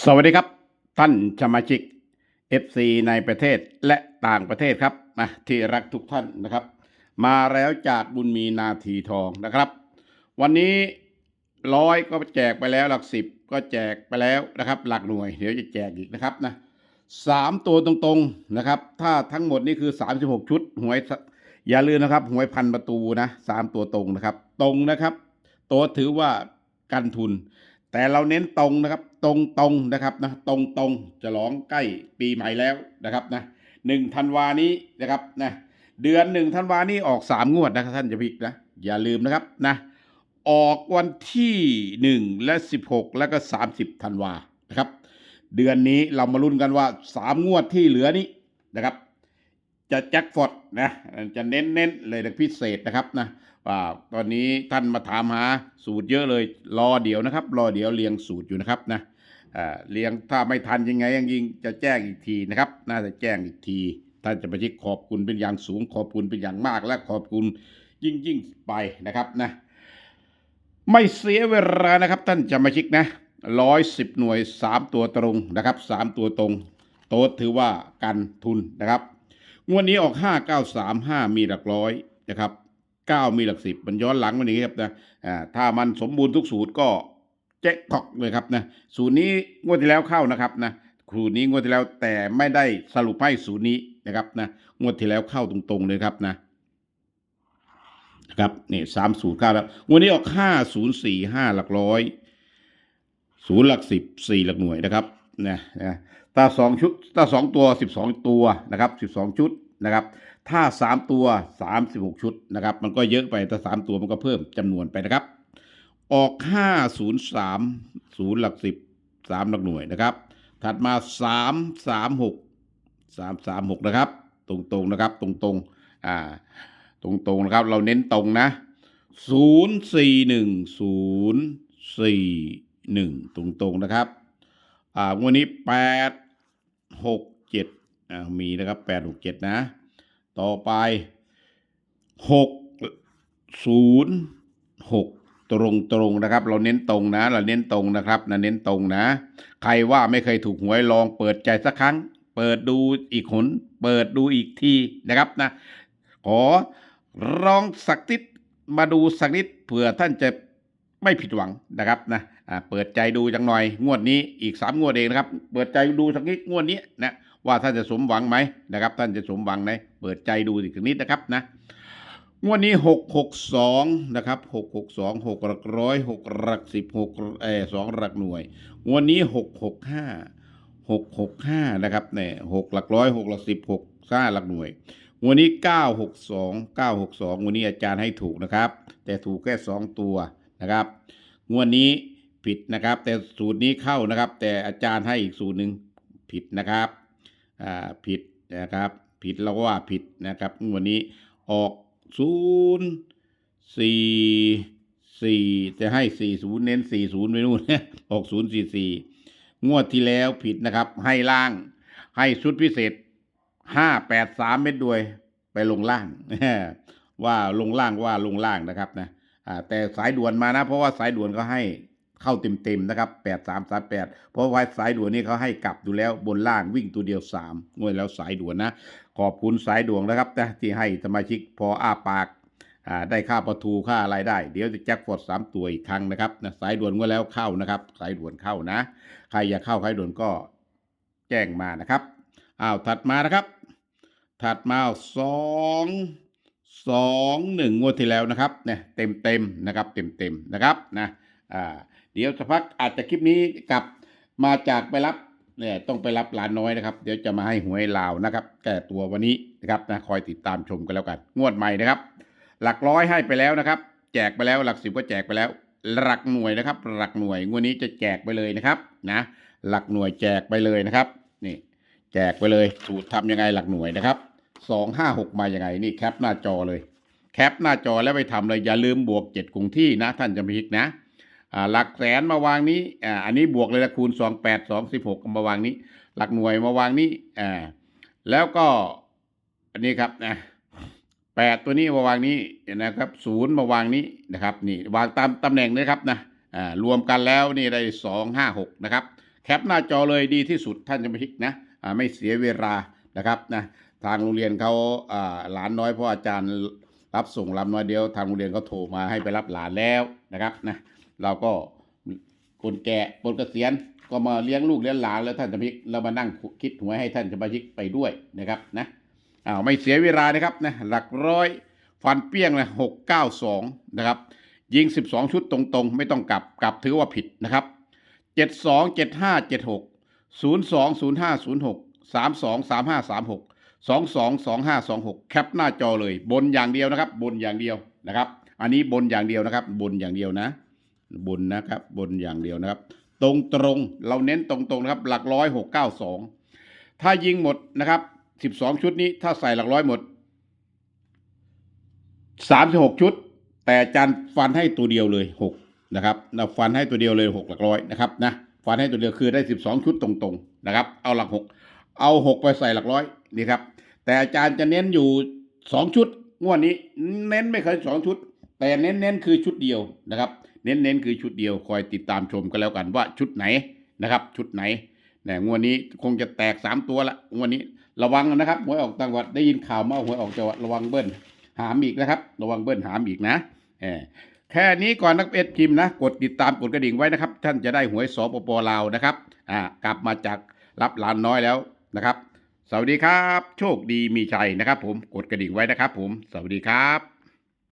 สวัสดีครับ ท่านสมาชิก FC ในประเทศและต่างประเทศครับนะที่รักทุกท่านนะครับ มาแล้วจากบุญมีนาทีทองนะครับ วันนี้ร้อยก็แจกไปแล้วหลักสิบก็แจกไปแล้วนะครับ หลักหน่วย เดี๋ยวจะแจกอีกนะครับนะสามตัวตรงๆนะครับ ถ้าทั้งหมดนี่คือ36ชุดหวยสอย่าลืมนะครับหวยพันประตูนะสามตัวตรงนะครับ ตรงนะครับ ตัวถือว่ากันทุน แต่เราเน้นตรงนะครับ ตรงตรงนะครับนะตรงตรงจะร้องใกล้ปีใหม่แล้วนะครับนะหนึ่งธันวานี้นะครับนะเดือนหนึ่งธันวานี้ออกสามงวดนะครับท่านจะพิกนะอย่าลืมนะครับนะออกวันที่หนึ่งและสิบหกแล้วก็สามสิบธันวานะครับ เดือนนี้เรามาลุ้นกันว่าสามงวดที่เหลือนี้นะครับ จะแจ็คฟอตนะจะเน้นเน้นๆเลยนะพิเศษนะครับนะว่าตอนนี้ท่านมาถามหาสูตรเยอะเลย รอเดี๋ยวนะครับ รอเดี๋ยวเรียงสูตรอยู่นะครับนะ เรียงถ้าไม่ทันยังไงยังยิงจะแจ้งอีกทีนะครับ น่าจะแจ้งอีกที ท่านจะไปที่ขอบคุณเป็นอย่างสูง ขอบคุณเป็นอย่างมากและขอบคุณยิ่งยิ่งไปนะครับนะ ไม่เสียเวลานะครับ ท่านจะมาชิกนะร้อยสิบหน่วยสามตัวตรงนะครับสามตัวตรง โต๊ดถือว่ากันทุนนะครับงวดนี้ออกห้าเก้าสามห้ามีหลักร้อยนะครับเก้ามีหลักสิบมันย้อนหลังมาอย่างนี้ครับนะอ่าถ้ามันสมบูรณ์ทุกสูตรก็ แจ็คพอกเลยครับนะสูตรนี้งวดที่แล้วเข้านะครับนะครูนี้งวดที่แล้วแต่ไม่ได้สรุปให้สูตรนี้นะครับนะงวดที่แล้วเข้าตรงๆเลยครับนะนะครับนี่สามสูตรเข้าแล้วงวดนี้ออกห้าศูนย์สี่ห้าหลักร้อยศูนย์หลักสิบสี่หลักหน่วยนะครับนะนะถ้าสองชุดถ้าสองตัวสิบสองตัวนะครับสิบสองชุดนะครับ ถ้าสามตัวสามสิบหกชุดนะครับ มันก็เยอะไปถ้าสามตัวมันก็เพิ่มจำนวนไปนะครับ ออกห้าศูนย์สามศูนย์หลักสิบสามหลักหน่วยนะครับ ถัดมาสามสามหกสามสามหกนะครับ ตรงๆนะครับ ตรงๆอ่าตรงๆนะครับเราเน้นตรงนะศูนย์สี่หนึ่งศูนย์สี่หนึ่งตรงๆนะครับอ่าวันนี้แปดหกเจ็ดอ่ามีนะครับแปดหกเจ็ดนะ ต่อไปหกศูนย์หก ตรงตรงๆนะครับ เราเน้นตรงนะ เราเน้นตรงนะครับนะเน้นตรงนะ ใครว่าไม่เคยถูกหวยลองเปิดใจสักครั้ง เปิดดูอีกหนเปิดดูอีกทีนะครับนะ ขอลองสักนิดมาดูสักนิดเผื่อท่านจะไม่ผิดหวังนะครับนะเปิดใจดูจังหน่อย งวดนี้อีกสามงวดเองนะครับ เปิดใจดูสักนิดงวดนี้นะว่าท่านจะสมหวังไหมนะครับ ท่านจะสมหวังไหมเปิดใจดูอีกสักนิดนะครับนะ งวดนี้หกหกสองนะครับหกหกสองหกหลักร้อยหกหลักสิบหกเออสองหลักหน่วย งวดนี้หกหกห้าหกหกห้านะครับเนี่ยหกหลักร้อยหกหลักสิบหกห้าหลักหน่วย งวดนี้เก้าหกสองเก้าหกสองงวดนี้อาจารย์ให้ถูกนะครับ แต่ถูกแค่สองตัวนะครับ งวดนี้ผิดนะครับ แต่สูตรนี้เข้านะครับ แต่อาจารย์ให้อีกสูตรหนึ่งผิดนะครับอ่าผิดนะครับ ผิดเราก็ว่าผิดนะครับ งวดนี้ออก ศูนย์สี่สี่จะให้สี่ศูนย์เน้นสี่ศูนย์ไปนู่นออกศูนย์สี่สี่งวดที่แล้วผิดนะครับ ให้ล่าง ให้ชุดพิเศษห้าแปดสามเม็ดด้วย ไปลงล่างว่าลงล่างว่าลงล่างนะครับนะแต่สายด่วนมานะ เพราะว่าสายด่วนก็ให้ เข้าเต็มๆนะครับแปดสามสามแปดเพราะว่าสายด่วนนี่เขาให้กลับอยู่แล้วบนล่างวิ่งตัวเดียวสามงวดแล้วสายด่วนนะ ขอบคุณสายด่วนนะครับนะที่ให้สมาชิกพออ้าปากได้ค่าประตูค่าอะไรได้ เดี๋ยวจะแจ็คฟอร์ดสามตัวอีกครั้งนะครับนะสายด่วนก็แล้วเข้านะครับ สายด่วนเข้านะ ใครอยากเข้าสายด่วนก็แจ้งมานะครับอ้าวถัดมานะครับ ถัดมาสองสองหนึ่งงวดที่แล้วนะครับเนี่ยเต็มเต็มนะครับ เต็มเต็มนะครับนะ อ่าเดี๋ยวสักพักอาจจะคลิปนี้กลับมาจากไปรับเนี่ยต้องไปรับหลานน้อยนะครับ เดี๋ยวจะมาให้หวยลาวนะครับ แก้ตัววันนี้นะครับนะคอยติดตามชมกันแล้วกัน งวดใหม่นะครับ หลักร้อยให้ไปแล้วนะครับ แจกไปแล้วหลักสิบก็แจกไปแล้ว หลักหน่วยนะครับ หลักหน่วยงวดนี้จะแจกไปเลยนะครับนะหลักหน่วยแจกไปเลยนะครับนี่แจกไปเลยสูตรทำยังไงหลักหน่วยนะครับสองห้าหกมายังไงนี่แคปหน้าจอเลย แคปหน้าจอแล้วไปทำเลยอย่าลืมบวกเจ็ดคงที่นะท่านจะม่พิกนะ หลักแสนมาวางนี้อ่าอันนี้บวกเลยละคูณสองแปดสองสิบหกมาวางนี้ หลักหน่วยมาวางนี้อ่าแล้วก็อันนี้ครับนะแปดตัวนี้มาวางนี้นะครับศูนย์มาวางนี้นะครับนี่วางตามตำแหน่งเลยครับนะอ่ารวมกันแล้วนี่ได้สองห้าหกนะครับแคปหน้าจอเลยดีที่สุดท่านจะไม่พิกนะอ่าไม่เสียเวลานะครับนะทางโรงเรียนเขาอ่าหลานน้อยเพราะอาจารย์รับส่งลำน้อยเดียว ทางโรงเรียนเขาโทรมาให้ไปรับหลานแล้วนะครับนะ เราก็คนแก่คนเกษียณก็มาเลี้ยงลูกเลี้ยงหลานแล้วท่านจะพิกเรามานั่งคิดหวยให้ท่านจะมาพิกไปด้วยนะครับนะอ้าวไม่เสียเวลานะครับนะหลักร้อยฟันเปี้ยงเลยหกเก้าสองนะครับยิง12ชุดตรงๆ ไม่ต้องกลับกลับถือว่าผิดนะครับ72 75 76 02 05 06 32 35 36 22 25 26แคปหน้าจอเลย บนอย่างเดียวนะครับ บนอย่างเดียวนะครับ อันนี้บนอย่างเดียวนะครับ บนอย่างเดียวนะ บนนะครับบนอย่างเดียวนะครับ ตรงตรงเราเน้นตรงๆนะครับ หลักร้อยหกเก้าสองถ้ายิงหมดนะครับ12ชุดนี้ถ้าใส่หลักร้อยหมด36ชุด แต่อาจันฟันให้ตัวเดียวเลยหกนะครับนะฟันให้ตัวเดียวเลยหกหลักร้อยนะครับนะฟันให้ตัวเดียวคือได้สิบสองชุดตรงๆนะครับ เอาหลักหกเอาหกไปใส่หลักร้อยนี่ครับ แต่อาจารย์จะเน้นอยู่สองชุดงวดนี้ เน้นไม่เคยสองชุด แต่เน้นเน้นๆคือชุดเดียวนะครับ เน้นๆคือชุดเดียวคอยติดตามชมกันแล้วกันว่าชุดไหนนะครับชุดไหนเนี่ยงวดนี้คงจะแตกสามตัวละงวดนี้ระวังนะครับหวยออกต่างจังหวัดได้ยินข่าวมาหวยออกจังหวัดระวังเบิ้ลหามอีกนะครับ ระวังเบิ้ลหามอีกนะเออแค่นี้ก่อนนักเอ็ดพิมพ์นะ กดติดตามกดกระดิ่งไว้นะครับ ท่านจะได้หวยสปปลาวนะครับอ่ากลับมาจากรับหลานน้อยแล้วนะครับ สวัสดีครับ โชคดีมีชัยนะครับ ผมกดกระดิ่งไว้นะครับ ผมสวัสดีครับ